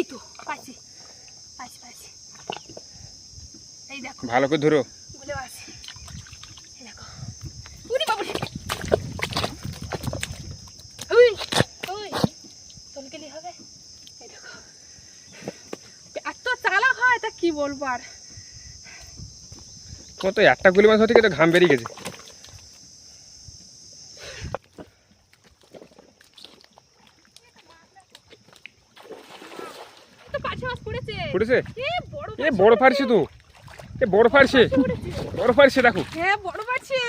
এই তো পাইছি পাইছি পাইছি। এই দেখো ভালো করে ধরো। গুলে মাছ এই দেখো। উরি বাবুরে উই ওই তলকেলি হবে? এই দেখো। এত চালাক হয় তা কি বলব আর? তোমার তো একটা গুলি মাছ হতে তো ঘাম বেরিয়ে গেছে তো পাঁচ মাছ ফুটেছে এ বড় ফাড়ছে তো। এ বড় পড়েছে বড় ফাড়ছে দেখো। হ্যাঁ বড় পাচ্ছে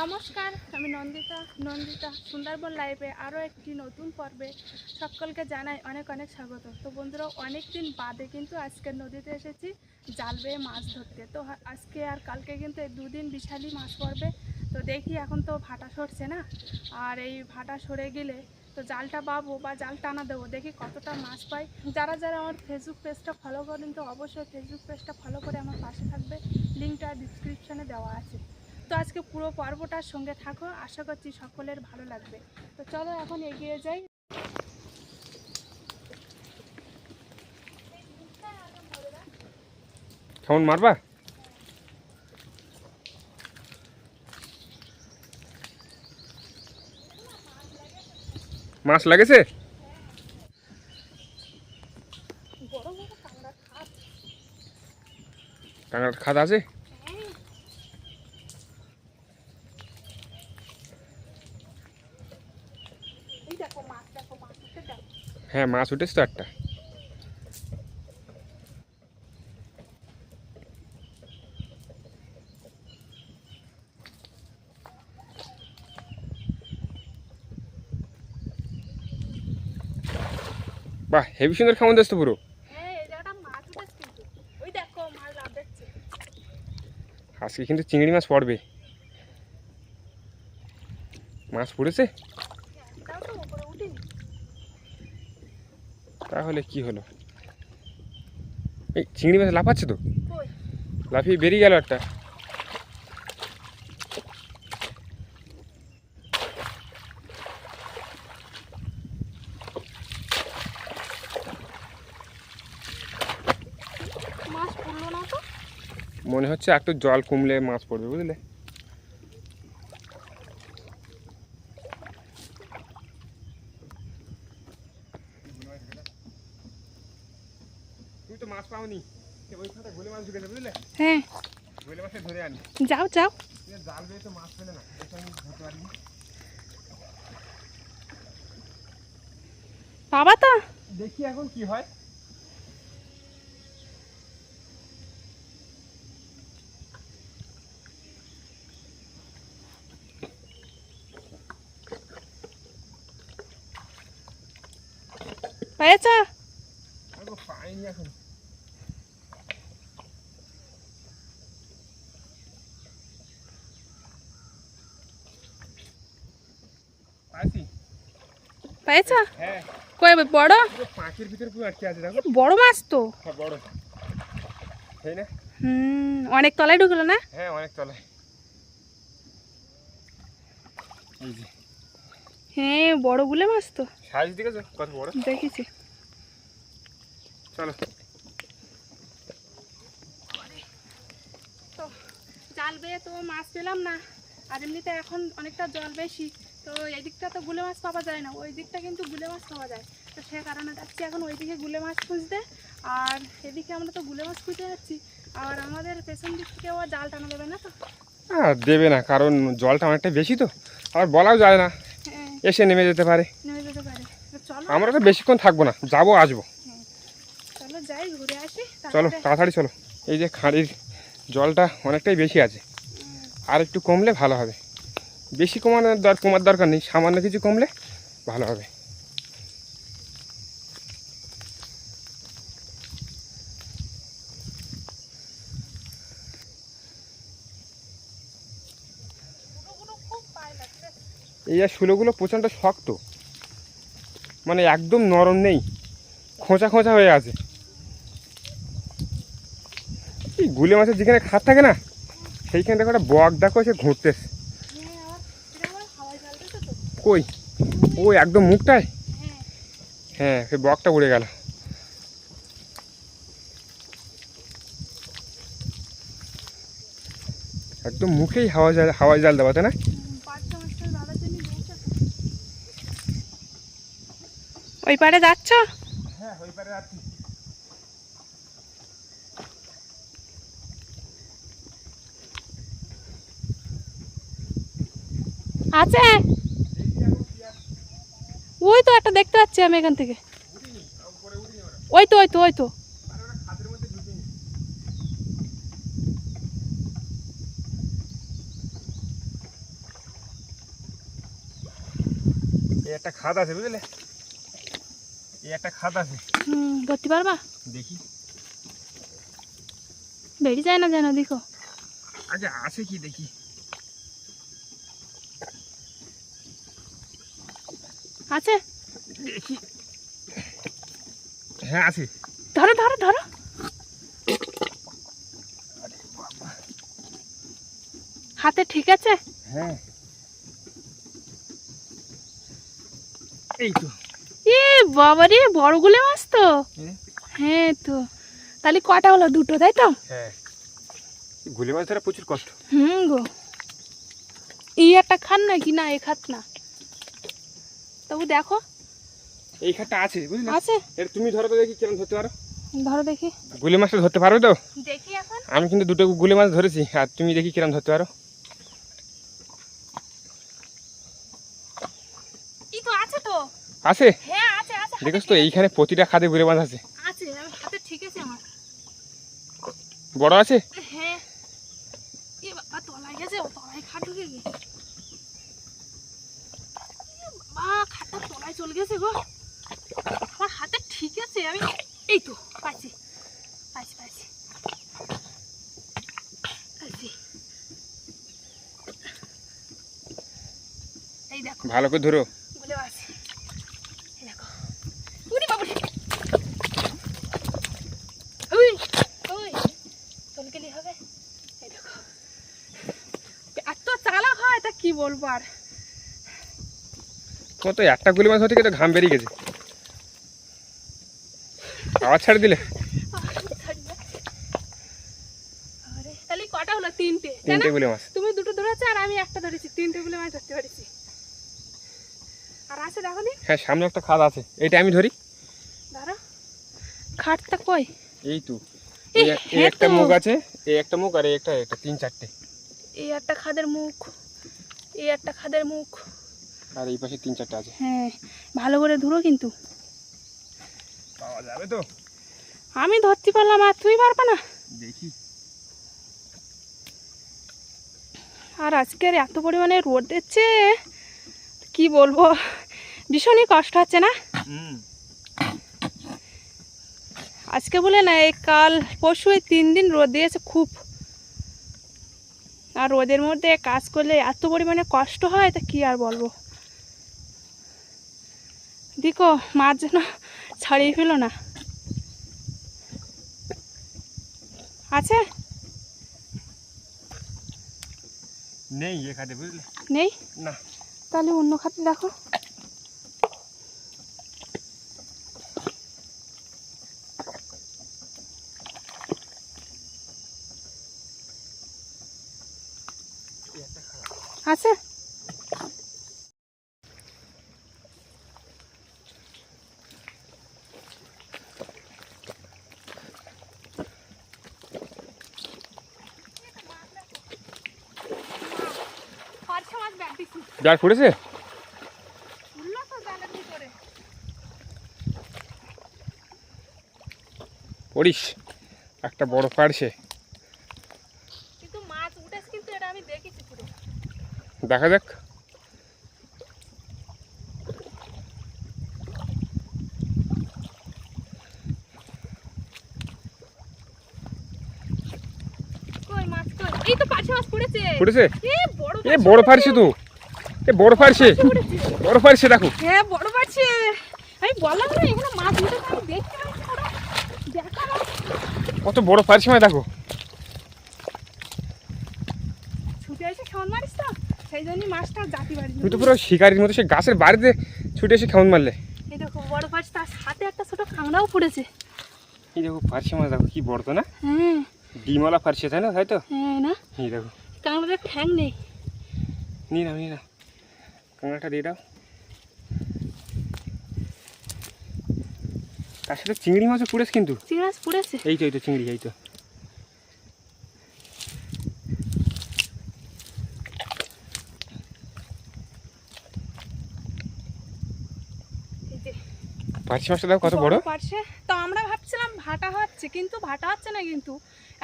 নমস্কার, আমি নন্দিতা নন্দিতা, সুন্দরবন লাইভে আরও একটি নতুন পর্বে সকলকে জানাই অনেক অনেক স্বাগত। তো বন্ধুরা অনেক দিন বাদে কিন্তু আজকে নদীতে এসেছি, জাল বেয়ে মাছ ধরতে। তো আজকে আর কালকে কিন্তু এই দুদিন বিশালই মাছ পড়বে। তো দেখি এখন তো ভাটা সরছে না? আর এই ভাটা সরে গেলে তো জালটা পাবো বা জাল টানা দেবো, দেখি কতটা মাছ পাই। যারা যারা আমার ফেসবুক পেজটা ফলো করেন তো অবশ্যই ফেসবুক পেজটা ফলো করে আমার পাশে থাকবে। লিঙ্কটা ডিসক্রিপশানে দেওয়া আছে। তো আজকে পুরো পর্বটার সঙ্গে থাকো আশা করছি সকলের ভালো লাগবে। তো চলো এখন এগিয়ে যাই। কেমন মারবা? মাছ লাগেছে? বড় বড় কাঁকড়া খাপ টাঙ্গার খাদ আছে হ্যাঁ এই দেখো মাছ দেখো মাছ উঠে দেখো হ্যাঁ মাছ উঠেছে তো একটা বাহ হেভি সুন্দর খাওয়ান তো পুরো। হ্যাঁ আজকে কিন্তু চিংড়ি মাছ পড়বে। মাছ পড়েছে? তাহলে কি হলো? এই চিংড়ি মাছ লাফাচ্ছে তো? লাফিয়ে বেরিয়ে গেল একটা। মনে হচ্ছে একটু জল কমলে মাছ পড়বে বুঝলে তুমি তো মাছ পাওনি ওই খাতে গোলে মাছ ঢুকেছে বুঝলে হ্যাঁ গোলে মাছে ধরে আনি যাও যাও এ জাল দিয়ে তো মাছ না এটা আমি ধরতে পারিনি। বাবা তো। দেখি এখন কি হয়। পেয়েছ? পাইনি এখন। পেয়েছ হ্যাঁ। কই বড়? পাঁচের ভিতরে পুরো আটকে আছে দেখো। বড় মাছ তো। হ্যাঁ বড়। তাই না? হুম অনেক তলায় ঢুকলো না? হ্যাঁ অনেক তলায়। এই যে। হ্যাঁ বড় গুলে মাছ তো। সাইজ দেখেছ? কত বড়? দেখেছি। চলো। তো জাল বেয়ে তো মাছ পেলাম না। আর এমনিতে এখন অনেকটা জল বেশি। তো এই দিকটা তো গুলে মাছ পাওয়া যায় না ওই দিকটা কিন্তু গুলে মাছ পাওয়া যায়। তো সে কারণে যাচ্ছি এখন ওইদিকে গুলে মাছ খুঁজতে। আর এদিকে আমরা তো গুলে মাছ খুঁজতে যাচ্ছি। আর আমাদের পেছন দিক থেকেও আর জাল টানা দেবে না তো? হ্যাঁ দেবে না কারণ জলটা অনেকটা বেশি তো। আর বলাও যায় না হ্যাঁ। এসে নেমে যেতে পারে। নেমে যেতে পারে। চলো। আমরা তো বেশিক্ষণ থাকব না যাব আসব। চলো যাই ঘুরে আসি চলো তাড়াতাড়ি চলো। এই যে খাঁড়ির জলটা অনেকটাই বেশি আছে। আর একটু কমলে ভালো হবে। বেশি কমানোর দর কমার দরকার নেই, সামান্য কিছু কমলে ভালো হবে। এই আর শুলোগুলো প্রচণ্ড শক্ত। মানে একদম নরম নেই, খোঁচা খোঁচা হয়ে আছে। এই গুলে মাছের যেখানে খাত থাকে না সেইখানটা একটা বক দেখো, সে ঘুরতেছে। কই? ও একদম মুখটায়? হ্যাঁ সেই বকটা উড়ে গেল। একদম মুখেই হাওয়া জাল হাওয়ায় জাল দেওয়া তাই না? ওই পারে যাচ্ছ? হ্যাঁ ওই পারে যাচ্ছি। আছে? ওই তো একটা দেখতে পাচ্ছি আমি এখান থেকে। ওই তো ওই তো ওই তো। এই একটা খাদ আছে বুঝলে? এই একটা খাদ আছে। হুম ধরতে পারবা? দেখি। বেরিয়ে যায় না যেন দেখো। আগে আছে কি দেখি? আছে? দেখি হ্যাঁ আছে। ধরো ধরো ধরো। হাতে ঠিক আছে? হ্যাঁ। এই তো। এ বাবা রে বড় গুলে মাছ তো। হ্যাঁ তো। তাহলে কটা হলো? দুটো তাই তো? হ্যাঁ। গুলি মাছ ধরা প্রচুর কষ্ট। হুম গো। এই একটা খান না কি না এ খাত না। তবু দেখো। এই খাটটা আছে বুঝলে আছে। এটা তুমি ধরো তো দেখি কিরম ধরতে পারো। ধরো দেখি। গুলি মাছটা ধরতে পারবে তো? দেখি এখন। আমি কিন্তু দুটো গুলি মাছ ধরেছি আর তুমি দেখি কিরম ধরতে পারো। এই তো আছে তো। আছে? হ্যাঁ আছে আছে দেখোস তো এইখানে প্রতিটা খাদে গুলি মাছ আছে। আছে হাতে ঠিক আছে আমার। বড় আছে হ্যাঁ এ বাবা তলায় গেছে ও তলায় খাট ঢুকে গেছে এ বাবা খাটটা তলায় চলে গেছে গো। আমার হাতে ঠিক আছে আমি এই তো পাইছি পাইছি পাইছি পাইছি। এই দেখো। ভালো করে ধরো। বলে আছে। এই দেখো। উনি বাবু ওই ওই চলে হবে। এই দেখো। এত চালাক হয় তা কি বলব আর? তোমার তো একটা গুলি মাছ গিয়ে ঘাম বেরিয়ে গেছে। আবার ছাড়ে দিলে। কটা হলো তিনটে। তিনটে গুলি মাছ তুমি দুটো ধরেছো আর আমি একটা ধরেছি তিনটে বলে মাছ ধরতে পারিছি। আর আছে দেখো হ্যাঁ সামনে একটা খাদ আছে। এইটা আমি ধরি। ধরো খাটটা কই? এই তো। এই, এই এক- এই একটা মুখ আছে এই একটা মুখ আর এই একটা একটা তিন চারটে। এই একটা খাদের মুখ। এই একটা খাদের মুখ। আর এই পাশে তিন চারটে আছে। হ্যাঁ ভালো করে ধরো কিন্তু। পাওয়া যাবে তো? আমি ধরতে পারলাম আর তুই পারবা না? দেখি। আর আজকের এত পরিমাণে রোদ দিচ্ছে কি বলব? ভীষণই কষ্ট হচ্ছে না? আজকে বলে না এই কাল পরশু এই তিন দিন রোদ দিয়েছে খুব। আর রোদের মধ্যে কাজ করলে এত পরিমাণে কষ্ট হয় তা কি আর বলব? দেখো মাছ যেন ছাড়িয়ে ফেলো না। আছে? নেই এ খাটে বুঝলে? নেই? না। তাহলে অন্য খাতে দেখো। আছে পারছে মাছ যার ফুটেছে? পড়িস একটা বড় পাড়ছে দেখা যাক। ফুটেছে? বড় ফাড়ছে তো। বড় পারছে বড় পারছে দেখো। হ্যাঁ বড় আমি বললাম না মাছ উঠে আমি দেখতে কত বড় পারছে মানে দেখো। ছুটে এসে মারিস তো? সেই জন্যই মাছটা জাতি বাড়ি তুমি তো পুরো শিকারির মতো সে গাছের বাড়িতে ছুটে এসে কেমন মারলে। এই দেখো বড় পাচ্ছে তার সাথে একটা ছোট কাঁকড়াও পড়েছে। এই দেখো পারছে মাছ দেখো কি বড় তো না? হ্যাঁ। ডিমওয়ালা পারছে তাই না তাই তো হ্যাঁ না। এই দেখো। কাঁকড়ার ঠ্যাং নেই। নিয়ে নাও। কাঁকড়াটা দিয়ে দাও। তার সাথে চিংড়ি মাছও পুড়েছে কিন্তু। চিংড়ি মাছ পড়েছে? এই তো এই তো চিংড়ি এই তো। পার্শে মাছটা দেখো কত বড় পারছে তো আমরা ভাবছিলাম ভাটা হচ্ছে কিন্তু ভাটা হচ্ছে না কিন্তু।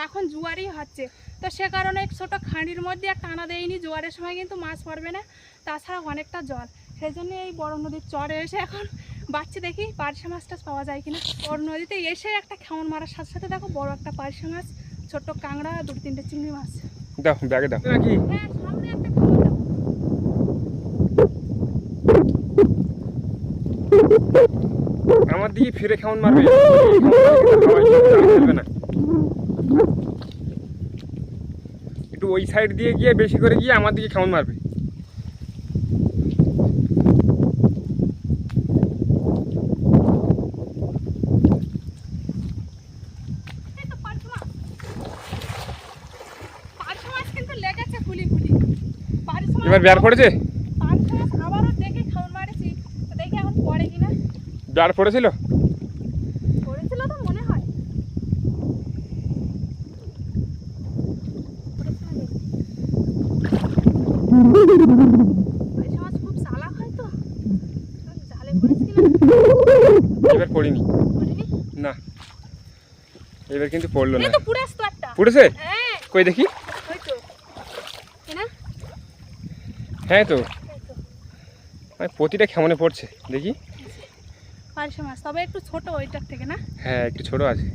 এখন জোয়ারই হচ্ছে। তো সে কারণে ছোট খাঁড়ির মধ্যে আর টানা দেয়নি জোয়ারের সময় কিন্তু মাছ পড়বে না তাছাড়া অনেকটা জল। সেই জন্য এই বড় নদীর চরে এসে এখন বাচ্চা দেখি পার্শে মাছটা পাওয়া যায় কিনা। বড় নদীতে এসে একটা খেমন মারার সাথে সাথে দেখো বড় একটা পার্শে মাছ ছোট্ট কাঁকড়া দু তিনটে চিংড়ি মাছ। দাও ব্যাগে নাকি হ্যাঁ সামনে একটা খেমন দাও। দিকে ফিরে কেমন মারবে? না একটু ওই সাইড দিয়ে গিয়ে বেশি করে গিয়ে আমার দিকে কেমন মারবে? এই তো পার্শে মাছ পার্শে মাছ কিন্তু লেগেছে ফুলি ফুলি পার্শে মাছ এবার বের পড়েছে পার্শে মাছ আবারও দেখে খাওয়ান মারেছি তো দেখি এখন পড়ে কিনা বের পড়েছিল পড়েছিল তো মনে হয় পড়েছিল দেখি। পার্শে মাছ খুব চালাক হয় তো জালে পড়েছিল এবার পড়িনি। না। এবার কিন্তু পড়ল না। পড়েছে? হ্যাঁ। কই দেখি? হ্যাঁ তো। মানে প্রতিটা কেমনে পড়ছে? দেখি। পার্শে মাছ। তবে একটু ছোট ওইটার থেকে না? হ্যাঁ একটু ছোট আছে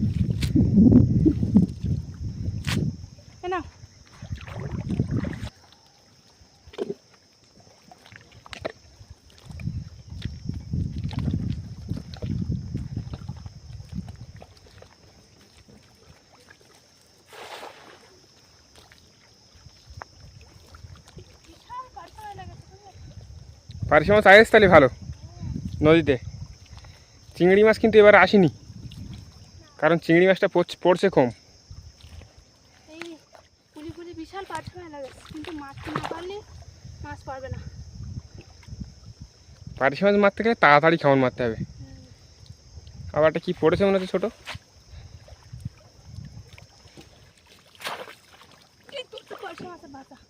এ না বিশাল পার্শে মাছ লেগেছে, পার্শে মাছ আয়েস তাহলে ভালো। নদীতে। চিংড়ি মাছ কিন্তু এবার আসেনি। কারণ চিংড়ি মাছটা পড়ছে- কম। বিশাল মাছ কিন্তু মাছ মাছ পারবে না। পার্শে মাছ মারতে গেলে তাড়াতাড়ি কেমন মারতে হবে। আবার একটা কি পড়েছে মনে হচ্ছে ছোটো?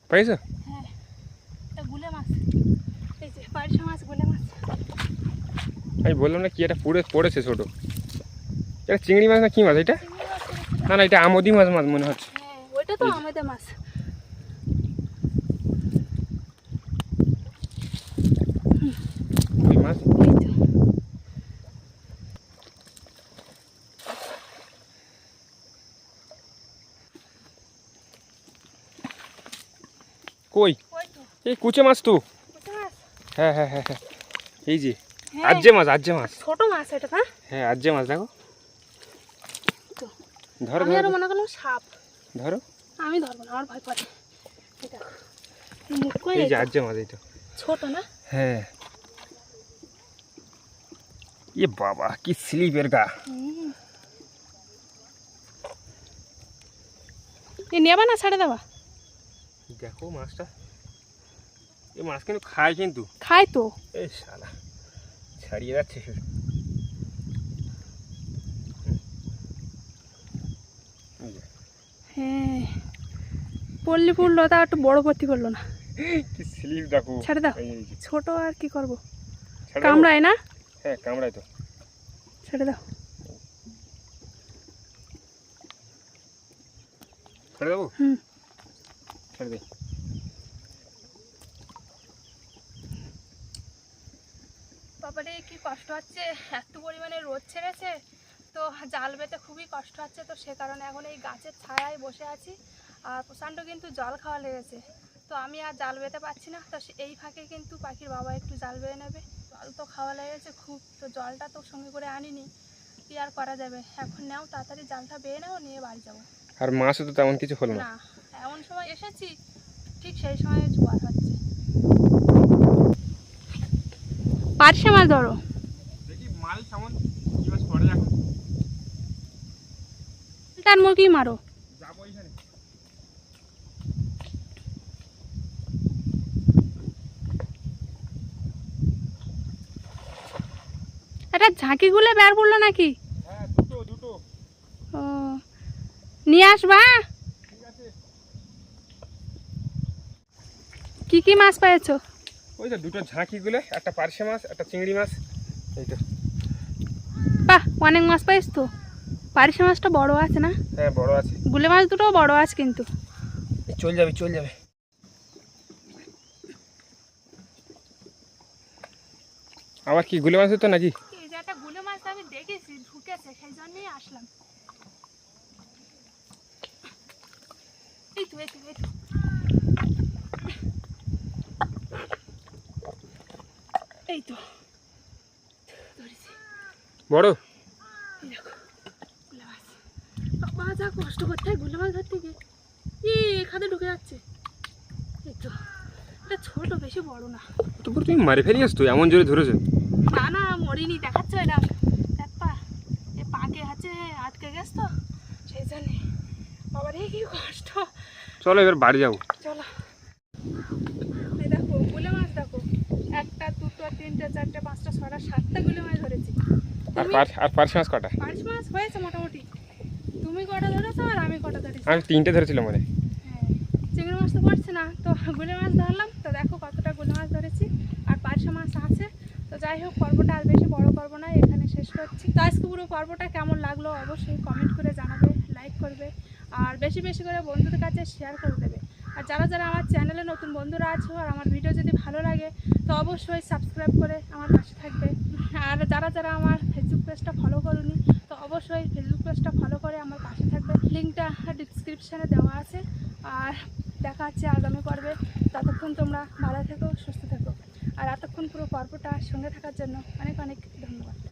পাইছো হ্যাঁ এটা গুলে মাছ এই যে পার্শে মাছ গুলে মাছ। আমি বললাম না কি এটা পড়ে পড়েছে ছোটো। এটা চিংড়ি মাছ না কি মাছ এটা। না না এটা আমদি মাছ মাছ মনে হচ্ছে। হ্যাঁ ওইটা তো আমাদের মাছ। মাছ। কই? এই কুচে মাছ তো। হ্যাঁ হ্যাঁ হ্যাঁ হ্যাঁ। এই যে হ্যাঁ, আজ্জে মাছ আজ্জে মাছ। ছোট মাছ এটা না? হ্যাঁ আজ্জে মাছ দেখো। ধরো আরও ধরো। মনে করলাম সাপ। ধরো। আমি ধরবো না আমার ভয় করে। এই যে। আজ্জে মাছ এই তো ছোট না? হ্যাঁ। এ বাবা কি স্লিপের গা। এ নেবা না ছাড়ে দেবা? দেখো মাছটা। এই মাছ কিন্তু খায় কিন্তু। খাই তো। এই শালা ছাড়িয়ে যাচ্ছে হ্যাঁ পড়লে পড়ল তা একটু বড় ভর্তি করল না। কি স্লিপ দেখো। ছেড়ে দাও। ছোট আর কি করব? কামড়ায় না? হ্যাঁ কামড়ায় তো। ছেড়ে দাও। ছেড়ে দেবো? হুম। ছেড়ে দে। বাবারে কি কষ্ট হচ্ছে? এত পরিমাণে রোদ ছেড়েছে। তো জাল বেতে খুবই কষ্ট হচ্ছে তো সে কারণে এখন এই গাছের ছায়ায় বসে আছি। আর প্রচণ্ড কিন্তু জল খাওয়া লেগেছে। তো আমি আর জাল বেতে পারছি না। তো এই ফাঁকে কিন্তু পাখির বাবা একটু জাল বেয়ে নেবে। জল তো খাওয়া লেগেছে খুব। তো জলটা তো সঙ্গে করে আনিনি। কি আর করা যাবে? এখন নাও তাড়াতাড়ি জালটা বেয়ে নাও নিয়ে বাড়ি যাব। আর মাছও তো তেমন কিছু হলো না। না এমন সময় এসেছি ঠিক সেই সময় জোয়ার হচ্ছে। পারছে মাছ ধরো। তার মুরগি মারো। যাব ঝাঁকি এটা ঝাঁকিগুলো বের করল নাকি? হ্যাঁ ও নিয়ে আসবা হ্যাঁ? কি কি মাছ পেয়েছ? ওই তো দুটো ঝাঁকিগুলো একটা পার্শে মাছ একটা চিংড়ি মাছ এই তো। বাহ অনেক মাছ পাইছ তো? পারিসা মাছটা বড় আছে না? হ্যাঁ বড় আছে। গুলে মাছ দুটো বড় আছে কিন্তু। এই চল যাবে চল যাবে। আবার কি গুলে মাছ তো নাকি? এই যে একটা গুলে মাছ আমি দেখেছি ঢুকেছে সেই জন্যই আসলাম। এই তো এই তো এই তো। এই তো ধরেছি। বড়। এই দেখো গুলে মাছ বাবা যা কষ্ট করতে হয় গুলে মাছ ধরতে গিয়ে ই এখানে ঢুকে যাচ্ছে। এই তো এটা ছোট বেশি বড় না। তুমি মারি এমন জোরে ধরেছো। না না মরিনি দেখাচ্ছে এটা এ পাকে আছে আটকে গেছ তো সেই জন্যে। বাবার কি কষ্ট। চলো এবার বাড়ি যাব। চলো এই দেখো গুলে মাছ দেখো একটা দুটো তিনটে চারটে পাঁচটা ছটা সাতটা গুলে মাছ ধরেছি। আর পার আর পার্শে মাছ কটা? পাঁচ মাছ হয়েছে মোটামুটি। তুমি কটা ধরেছো আর আমি কটা ধরেছি। আমি তিনটে ধরেছিলাম মানে হ্যাঁ। চিংড়ি মাছ তো পড়ছে না। তো গুলে মাছ ধরলাম। তো দেখো কতটা গুলে মাছ ধরেছি। আর পার্শে মাছ আছে। তো যাই হোক পর্বটা আর বেশি বড় করব না। এখানে শেষ করছি। তো আজকে পুরো পর্বটা কেমন লাগল অবশ্যই কমেন্ট করে জানাবে লাইক করবে। আর বেশি বেশি করে বন্ধুদের কাছে শেয়ার করে দেবে। আর যারা যারা আমার চ্যানেলে নতুন বন্ধুরা আছো আর আমার ভিডিও যদি ভালো লাগে, তো অবশ্যই সাবস্ক্রাইব করে আমার পাশে থাকবে। আর যারা যারা আমার ফেসবুক পেজটা ফলো করুনি, তো অবশ্যই ফেসবুক পেজটা ফলো করে আমার পাশে থাকবে। লিঙ্কটা ডিসক্রিপশানে দেওয়া আছে। আর দেখা হচ্ছে আগামী পর্বে। ততক্ষণ তোমরা ভালো থেকো, সুস্থ থেকো। আর এতক্ষণ পুরো পর্বটা সঙ্গে থাকার জন্য অনেক অনেক ধন্যবাদ।